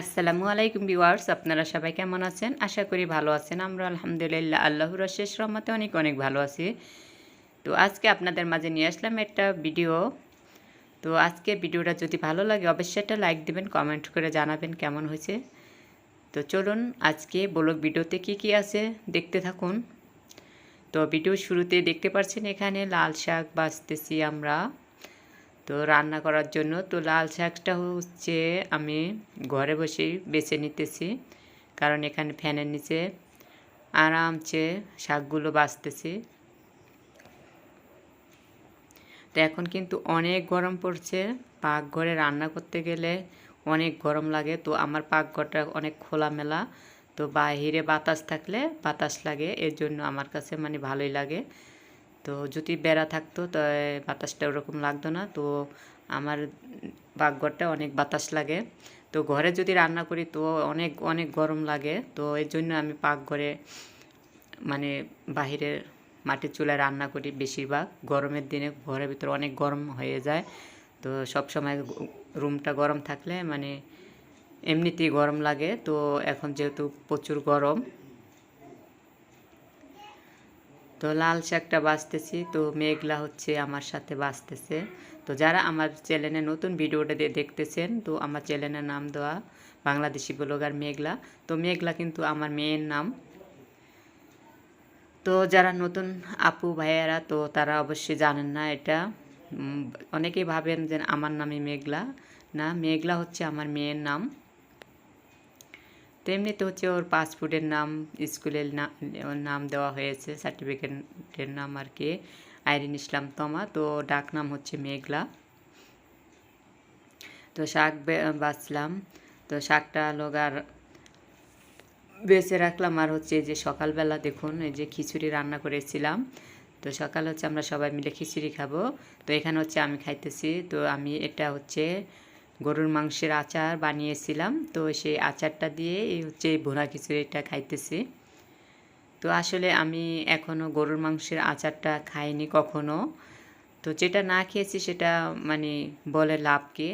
আসসালামু আলাইকুম ভিউয়ার্স, আপনারা সবাই কেমন আছেন? আশা করি ভালো আছেন। আমরা আলহামদুলিল্লাহ আল্লাহর শেষ রহমতে অনেক অনেক ভালো আছি। তো আজকে আপনাদের মাঝে নিয়ে আসলাম একটা ভিডিও। তো আজকে ভিডিওটা যদি ভালো লাগে, অবশ্যই একটা লাইক দিবেন, কমেন্ট করে জানাবেন কেমন হয়েছে। তো চলুন আজকে ব্লগ ভিডিওতে কি কি আছে দেখতে থাকুন। তো ভিডিও শুরুতে দেখতে পাচ্ছেন এখানে লাল শাক বাছতেছি আমরা। তো রান্না করার জন্য তো লাল শাকটা হচ্ছে আমি ঘরে বসেই বেছে নিতেছি। কারণ এখানে ফ্যানের নিচে আরামসে শাকগুলো বাছতেছি তো এখন কিন্তু অনেক গরম পড়ছে। পাকঘরে রান্না করতে গেলে অনেক গরম লাগে। তো আমার পাকঘরটা অনেক খোলামেলা। তো বাহিরে বাতাস থাকলে বাতাস লাগে। এর জন্য আমার কাছে মানে ভালোই লাগে। তো যদি বেড়া থাকতো, তো বাতাসটা ওরকম লাগতো না। তো আমার পাকঘরটা অনেক বাতাস লাগে। তো ঘরে যদি রান্না করি, তো অনেক অনেক গরম লাগে। তো এর জন্য আমি পাকঘরে মানে বাহিরে মাটির চুলায় রান্না করি বেশিরভাগ। গরমের দিনে ঘরের ভিতরে অনেক গরম হয়ে যায়। তো সব সময় রুমটা গরম থাকলে মানে এমনিতেই গরম লাগে। তো এখন যেহেতু প্রচুর গরম তো লাল শাকটা বাঁচতেছি তো মেঘলা হচ্ছে আমার সাথে বাঁচতেছে তো যারা আমার চ্যানেলে নতুন ভিডিওটা দেখতেছেন, তো আমার চ্যানেলের নাম দেওয়া বাংলাদেশি ব্লগার মেঘলা। তো মেঘলা কিন্তু আমার মেয়ের নাম। তো যারা নতুন আপু ভাইয়েরা, তো তারা অবশ্যই জানেন না এটা। অনেকেই ভাবেন যে আমার নামই মেঘলা। না, মেঘলা হচ্ছে আমার মেয়ের নাম। তো এমনিতে হচ্ছে ওর পাসপোর্টের নাম, স্কুলের নাম দেওয়া হয়েছে সার্টিফিকেটের নাম আর কি, আইরিন ইসলাম তমা। তো ডাক নাম হচ্ছে মেঘলা। তো শাক বাঁচলাম। তো শাকটা লোগার বেছে রাখলাম আর হচ্ছে যে সকালবেলা দেখুন, এই যে খিচুড়ি রান্না করেছিলাম। তো সকাল হচ্ছে আমরা সবাই মিলে খিচুড়ি খাব। তো এখানে হচ্ছে আমি খাইতেছি। তো আমি এটা হচ্ছে গরুর মাংসের আচার বানিয়েছিলাম। তো সেই আচারটা দিয়ে এই হচ্ছে ভুনা খিচুড়িটা খাইতেছি। তো আসলে আমি এখনও গরুর মাংসের আচারটা খাইনি কখনো। তো যেটা না খেয়েছি সেটা মানে বলে লাভকে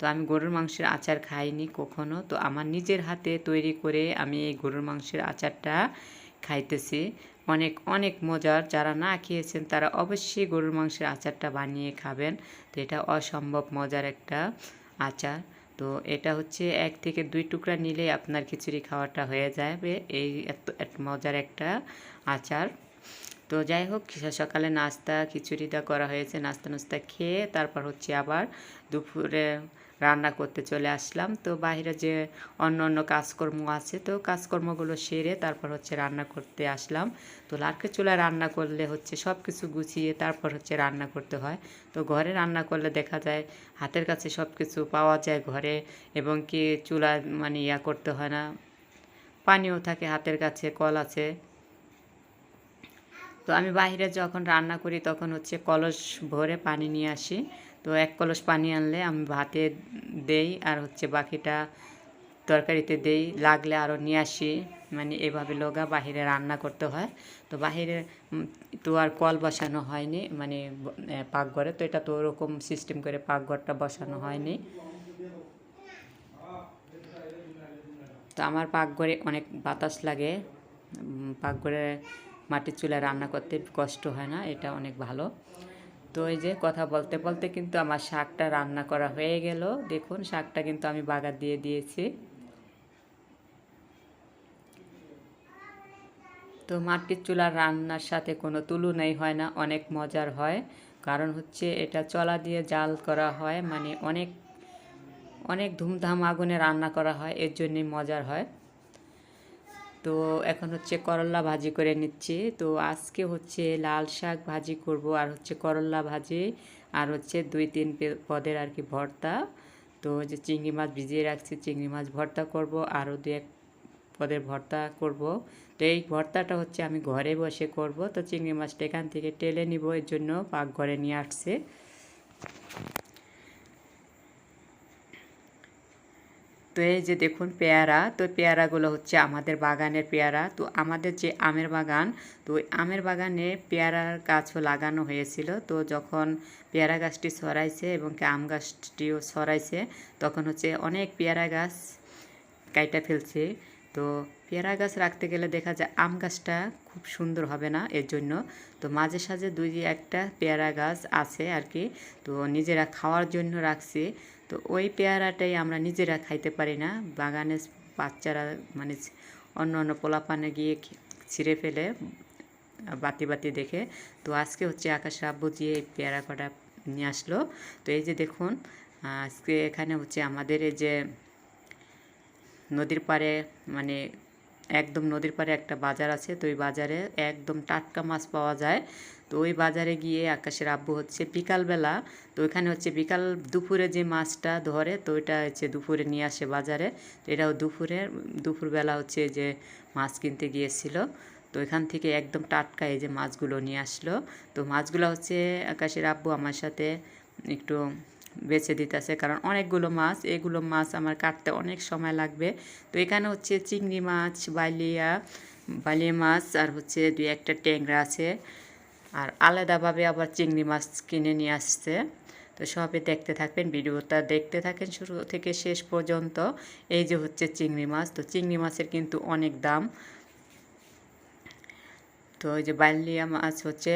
তো আমি গরুর মাংসের আচার খাইনি কখনো। তো আমার নিজের হাতে তৈরি করে আমি এই গরুর মাংসের আচারটা খাইতেছি। অনেক অনেক মজার। যারা না খেয়েছেন তারা অবশ্যই গরুর মাংসের আচারটা বানিয়ে খাবেন। তো এটা অসম্ভব মজার একটা আচার। তো এটা হচ্ছে এক থেকে দুই টুকরা নিলে আপনার খিচুড়ি খাওয়াটা হয়ে যাবে। এই এত মজার একটা আচার। তো যাই হোক সকালে নাস্তা, খিচুড়িটা করা হয়েছে নাস্তা নাস্তা খেয়ে তারপর হচ্ছে আবার দুপুরে রান্না করতে চলে আসলাম। তো বাইরে যে অন্য অন্য কাজকর্ম আছে, তো কাজকর্মগুলো সেরে তারপর হচ্ছে রান্না করতে আসলাম। তো লার্কের চুলায় রান্না করলে হচ্ছে সব কিছু গুছিয়ে তারপর হচ্ছে রান্না করতে হয়। তো ঘরে রান্না করলে দেখা যায় হাতের কাছে সব কিছু পাওয়া যায় ঘরে এবং কি চুলা মানে ইয়া করতে হয় না। পানিও থাকে হাতের কাছে, কল আছে। তো আমি বাইরে যখন রান্না করি তখন হচ্ছে কলস ভরে পানি নিয়ে আসি। তো এক কলস পানি আনলে আমি ভাতে দেই আর হচ্ছে বাকিটা তরকারিতে দেই। লাগলে আরও নিয়ে আসি। মানে এভাবে লোগা বাহিরে রান্না করতে হয়। তো বাহিরে তো আর কল বসানো হয়নি। মানে পাকঘরে। তো এটা তো ওরকম সিস্টেম করে পাকঘরটা বসানো হয়নি। তো আমার পাকঘরে অনেক বাতাস লাগে। পাকঘরে মাটির চুলায় রান্না করতে কষ্ট হয় না। এটা অনেক ভালো। তো এই যে কথা বলতে বলতে কিন্তু আমার শাকটা রান্না করা হয়ে গেল। দেখুন, শাকটা কিন্তু আমি বাগার দিয়ে দিয়েছি। তো মাটির চুলার রান্নার সাথে কোনো তুলনাই হয় না, অনেক মজার হয়। কারণ হচ্ছে এটা চলা দিয়ে জাল করা হয় মানে অনেক অনেক ধুমধাম আগুনে রান্না করা হয়, এর জন্যই মজার হয়। তো এখন হচ্ছে করল্লা ভাজি করে নিচ্ছি। তো আজকে হচ্ছে লাল শাক ভাজি করব আর হচ্ছে করল্লা ভাজি আর হচ্ছে দুই, তিন পদের আর কি ভর্তা। তো যে চিংড়ি মাছ ভিজিয়ে রাখছি, চিংড়ি মাছ ভর্তা করব আরও দু এক পদের ভর্তা করব। তো এই ভর্তাটা হচ্ছে আমি ঘরে বসে করব। তো চিংড়ি মাছটা এখান থেকে টেলে নিব, এর জন্য পাকঘরে নিয়ে আসছে। তো এই যে দেখুন পেয়ারা, তো পেয়ারাগুলো হচ্ছে আমাদের বাগানের পেয়ারা। তো আমাদের যে আমের বাগান, তো ওই আমের বাগানে পেয়ারার গাছও লাগানো হয়েছিল। তো যখন পেয়ারা গাছটি সরাইছে এবং আম গাছটিও সরাইছে তখন হচ্ছে অনেক পেয়ারা গাছ কাইটা ফেলছে। তো পেয়ারা গাছ রাখতে গেলে দেখা যায় আম গাছটা খুব সুন্দর হবে না এর জন্য। তো মাঝে সাঝে দুই একটা পেয়ারা গাছ আছে আর কি। তো নিজেরা খাওয়ার জন্য রাখছি। তো ওই পেয়ারাটাই আমরা নিজেরা খাইতে পারি না। বাগানে বাচ্চারা মানে অন্য অন্য পোলাপানে গিয়ে ছিঁড়ে ফেলে, বাতি বাতি দেখে। তো আজকে হচ্ছে আকাশ আব্বু যে পেয়ারা কটা নিয়ে আসলো। তো এই যে দেখুন, আজকে এখানে হচ্ছে আমাদের এই যে নদীর পাড়ে মানে একদম নদীর পাড়ে একটা বাজার আছে, তো ওই বাজারে একদম টাটকা মাছ পাওয়া যায়। তো ওই বাজারে গিয়ে আকাশের আব্বু হচ্ছে বিকালবেলা, তো ওইখানে হচ্ছে বিকাল দুপুরে যে মাছটা ধরে, তো ওইটা হচ্ছে দুপুরে নিয়ে আসে বাজারে। তো এটাও দুপুরে, দুপুরবেলা হচ্ছে যে মাছ কিনতে গিয়েছিল। তো এখান থেকে একদম টাটকা এই যে মাছগুলো নিয়ে আসলো। তো মাছগুলো হচ্ছে আকাশের আব্বু আমার সাথে একটু বেছে দিতেছে, কারণ অনেকগুলো মাছ, এগুলো মাছ আমার কাটতে অনেক সময় লাগবে। তো এখানে হচ্ছে চিংড়ি মাছ, বালিয়া বালিয়া মাছ, আর হচ্ছে দুই একটা ট্যাংরা আছে। আর আলাদাভাবে আবার চিংড়ি মাছ কিনে নিয়ে আসছে। তো সবে দেখতে থাকবেন, ভিডিওটা দেখতে থাকেন শুরু থেকে শেষ পর্যন্ত। এই যে হচ্ছে চিংড়ি মাছ, তো চিংড়ি মাছের কিন্তু অনেক দাম। তো ওই যে বালিয়া মাছ হচ্ছে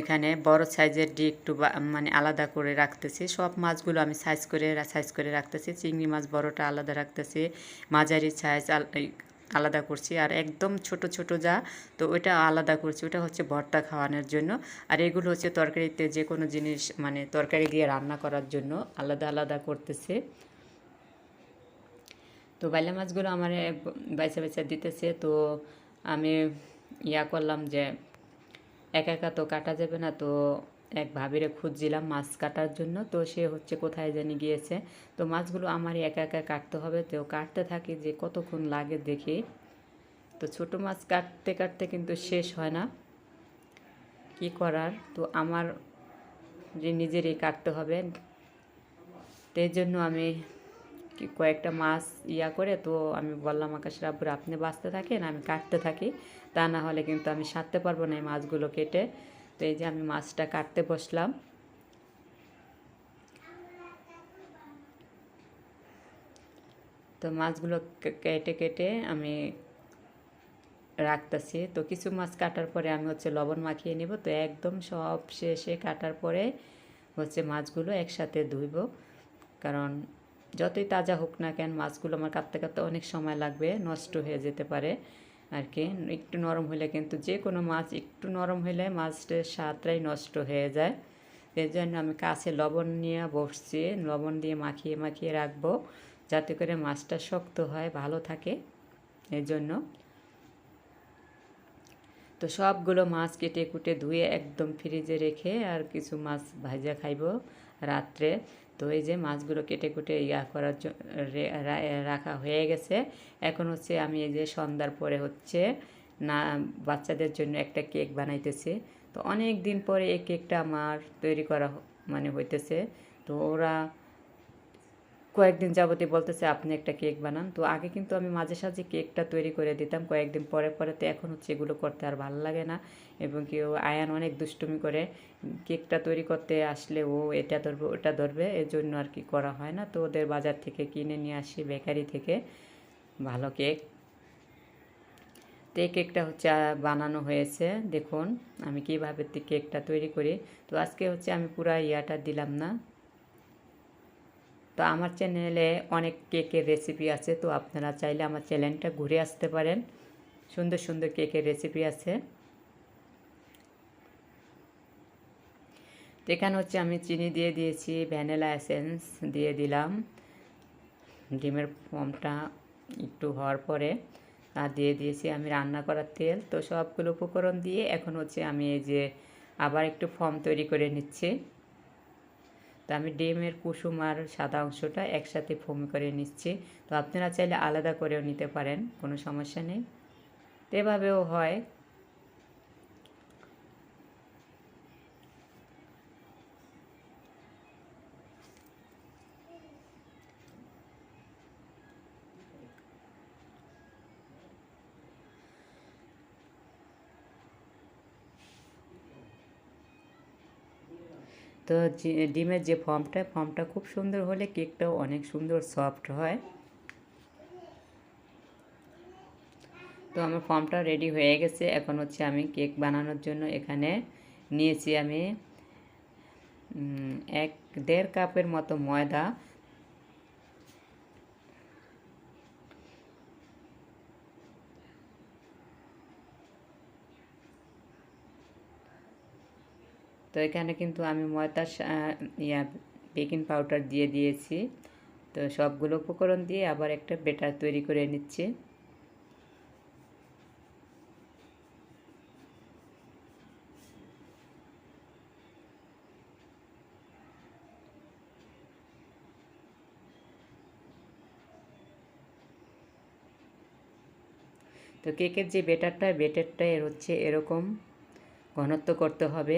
এখানে বড় সাইজের ডি একটু মানে আলাদা করে রাখতেছি। সব মাছগুলো আমি সাইজ করে সাইজ করে রাখতেছি। চিংড়ি মাছ বড়টা আলাদা রাখতেছি। মাঝারি সাইজ আলাদা করছি। আর একদম ছোট ছোট যা, তো ওইটা আলাদা করছি। ওটা হচ্ছে ভর্তা খাওয়ানোর জন্য। আর এগুলো হচ্ছে তরকারিতে যে কোনো জিনিস মানে তরকারি দিয়ে রান্না করার জন্য আলাদা আলাদা করতেছে। তো বাইলা মাছগুলো আমার বাইসা বাইসা দিতেছে। তো আমি করলাম যে একা একা তো কাটা যাবে না, তো এক ভাবিরে খুঁজছিলাম মাছ কাটার জন্য, তো সে হচ্ছে কোথায় জানি গিয়েছে। তো মাছগুলো আমারই একা একা কাটতে হবে, তো কাটতে থাকি যে কতক্ষণ লাগে দেখি। তো ছোট মাছ কাটতে কাটতে কিন্তু শেষ হয় না। কি করার? তো আমার যে নিজেরই কাটতে হবে। তো জন্য আমি কয়েকটা মাছ ইয়া করে, তো আমি বললাম আকাশ রাব্বুর আপনি বাঁচতে থাকেন, আমি কাটতে থাকি। তা না হলে কিন্তু আমি সারতে পারব না এই মাছগুলো কেটে। তো এই যে আমি মাছটা কাটতে বসলাম। তো মাছগুলো কেটে কেটে আমি রাখতেছি। তো কিছু মাছ কাটার পরে আমি হচ্ছে লবণ মাখিয়ে নেব। তো একদম সব শেষে কাটার পরে হচ্ছে মাছগুলো একসাথে ধুইব। কারণ যতই তাজা হোক না কেন, মাছগুলো আমার কাটতে কাটতে অনেক সময় লাগবে, নষ্ট হয়ে যেতে পারে আর কি। একটু নরম হলে কিন্তু যে কোনো মাছ একটু নরম হলে মাছটার স্বাদটাই নষ্ট হয়ে যায়। এর জন্য আমি কাছে লবণ নিয়ে বসছি, লবণ দিয়ে মাখিয়ে মাখিয়ে রাখব যাতে করে মাছটা শক্ত হয়, ভালো থাকে এর জন্য। তো সবগুলো মাছ কেটে কুটে ধুয়ে একদম ফ্রিজে রেখে আর কিছু মাছ ভাজা খাইব রাত্রে। তো এই যে মাছগুলো কেটে কুটে ইয়া করার রাখা হয়ে গেছে। এখন হচ্ছে আমি এই যে সন্ধ্যার পরে হচ্ছে না, বাচ্চাদের জন্য একটা কেক বানাইতেছি। তো অনেক দিন পরে এই কেকটা আমার তৈরি করা মানে হইতেছে। তো ওরা কয়েকদিন যাবতীয় বলতেছে, আপনি একটা কেক বানান। তো আগে কিন্তু আমি মাঝে সাঝে কেকটা তৈরি করে দিতাম। কয়েকদিন পরে পরে তো এখন হচ্ছে এগুলো করতে আর ভালো লাগে না এবং কেউ আয়ান অনেক দুষ্টুমি করে কেকটা তৈরি করতে আসলে ও এটা ধরবে, ওটা ধরবে এর জন্য আর কি করা হয় না। তো ওদের বাজার থেকে কিনে নিয়ে আসি, বেকারি থেকে ভালো কেক। তো এই কেকটা হচ্ছে বানানো হয়েছে। দেখুন আমি কীভাবে কেকটা তৈরি করি। তো আজকে হচ্ছে আমি পুরা ইয়াটা দিলাম না। তো আমার চ্যানেলে অনেক কেকের রেসিপি আছে, তো আপনারা চাইলে আমার চ্যানেলটা ঘুরে আসতে পারেন। সুন্দর সুন্দর কেকের রেসিপি আছে। এখানে হচ্ছে আমি চিনি দিয়ে দিয়েছি ভ্যানিলা এসেন্স দিয়ে দিলাম। ডিমের ফর্মটা একটু হওয়ার পরে, আর দিয়ে দিয়েছি আমি রান্না করার তেল। তো সবগুলো উপকরণ দিয়ে এখন হচ্ছে আমি এই যে আবার একটু ফর্ম তৈরি করে নিচ্ছি। তো আমি ডিমের কুসুম আর সাদা অংশটা একসাথে ফোম করে নিচ্ছি। তো আপনারা চাইলে আলাদা করেও নিতে পারেন, কোনো সমস্যা নেই। তো এভাবেও হয়। তো ডিমের যে ফর্মটা ফর্মটা খুব সুন্দর হলে কেকটাও অনেক সুন্দর সফট হয়। তো আমার ফর্মটা রেডি হয়ে গেছে। এখন হচ্ছে আমি কেক বানানোর জন্য এখানে নিয়েছি আমি এক দেড় কাপের মতো ময়দা। তো এখানে কিন্তু আমি ময়দার ইয়া, বেকিং পাউডার দিয়ে দিয়েছি। তো সবগুলো উপকরণ দিয়ে আবার একটা বেটার তৈরি করে নিচ্ছি। তো কেকের যে বেটারটা বেটারটা এর হচ্ছে এরকম। ঘনত্ব করতে হবে।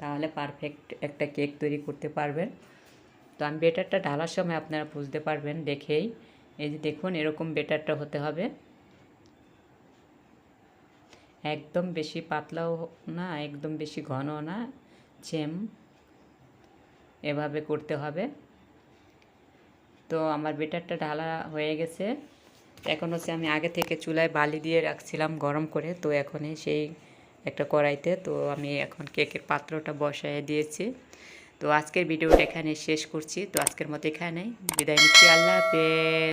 তাহলে পারফেক্ট একটা কেক তৈরি করতে পারবেন। তো আমি বেটারটা ঢালার সময় আপনারা বুঝতে পারবেন, দেখেই। এই যে দেখুন, এরকম বেটারটা হতে হবে। একদম বেশি পাতলাও না, একদম বেশি ঘন না সেম এভাবে করতে হবে। তো আমার বেটারটা ঢালা হয়ে গেছে। এখন হচ্ছে আমি আগে থেকে চুলায় বালি দিয়ে রাখছিলাম গরম করে, তো এখনই সেই একটা কড়াইতে। তো আমি এখন কেকের পাত্রটা বসায় দিয়েছি। তো আজকের ভিডিওটা এখানে শেষ করছি। তো আজকের মতো এখানে বিদায় নিচ্ছি। আল্লাহ হাফেজ।